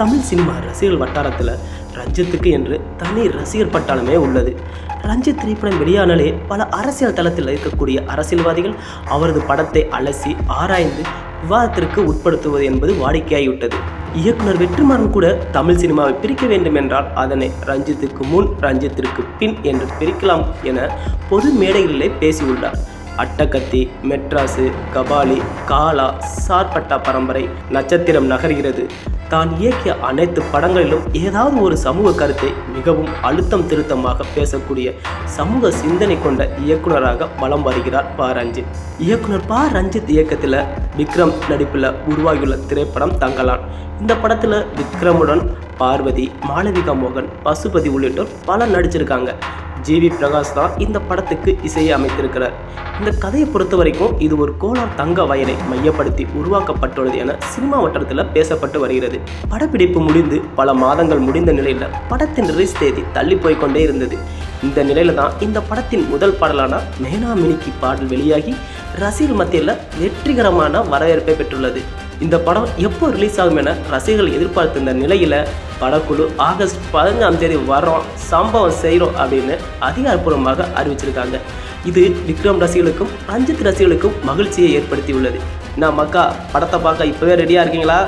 Tamil cinema ரசிகர்கள் வட்டாரத்தில் ரஞ்சித்துக்கு என்று தனி ரசிகர் பட்டாளமே உள்ளது. ரஞ்சித் திரைப்படம் வெளியானாலே பல அரசியல் தளத்தில் இருக்கக்கூடிய அரசியல்வாதிகள் அவரது படத்தை அலசி ஆராய்ந்து விவாதத்திற்கு உட்படுத்துவது என்பது வாடிக்கையாகிவிட்டது. இயக்குனர் வெற்றிமாறன் கூட தமிழ் சினிமாவை பிரிக்க வேண்டும் என்றால் அதனை ரஞ்சித்துக்கு முன் ரஞ்சித்திற்கு பின் என்று பிரிக்கலாம் என பொது மேடைகளிலே பேசியுள்ளார். அட்டகத்தி மெட்ராஸு கபாலி காலா சார்பட்டா பரம்பரை நட்சத்திரம் நகர்கிறது. தான் இயக்கிய அனைத்து படங்களிலும் ஏதாவது ஒரு சமூக கருத்தை மிகவும் அழுத்தம் திருத்தமாக பேசக்கூடிய சமூக சிந்தனை கொண்ட இயக்குனராக வலம் வருகிறார் ப. ரஞ்சித். இயக்குனர் ப. ரஞ்சித் இயக்கத்தில் விக்ரம் நடிப்பில் உருவாகியுள்ள திரைப்படம் தங்கலான் இந்த படத்தில் விக்ரமுடன் பார்வதி மாளவிகா மோகன் பசுபதி உள்ளிட்டோர் பலர் நடிச்சிருக்காங்க. ஜிவி பிரகாஷ் தான் இந்த படத்துக்கு இசையை அமைத்திருக்கிறார். இந்த கதையை பொறுத்த வரைக்கும் இது ஒரு கோலார் தங்க வயலை மையப்படுத்தி உருவாக்கப்பட்டுள்ளது என சினிமா வட்டாரத்தில் பேசப்பட்டு வருகிறது. படப்பிடிப்பு முடிந்து பல மாதங்கள் முடிந்த நிலையில் படத்தின் ரிலீஸ் தேதி தள்ளி போய் கொண்டே இருந்தது. இந்த நிலையில தான் இந்த படத்தின் முதல் பாடலான மேனா மினிக்கு பாடல் வெளியாகி ரசிகர் மத்தியில் வெற்றிகரமான வரவேற்பை பெற்றுள்ளது. இந்த படம் எப்போ ரிலீஸ் ஆகும் என ரசிகர்கள் எதிர்பார்த்திருந்த நிலையில் படக்குழு ஆகஸ்ட் பதினஞ்சாம் தேதி வரோம் சம்பவம் செய்கிறோம் அப்படின்னு அதிகாரப்பூர்வமாக அறிவிச்சிருக்காங்க. இது விக்ரம் ரசிகர்களுக்கும் ரஞ்சித் ரசிகர்களுக்கும் மகிழ்ச்சியை ஏற்படுத்தியுள்ளது. நான் மக்கா படத்தை பார்க்க இப்போவே ரெடியாக இருக்கீங்களா?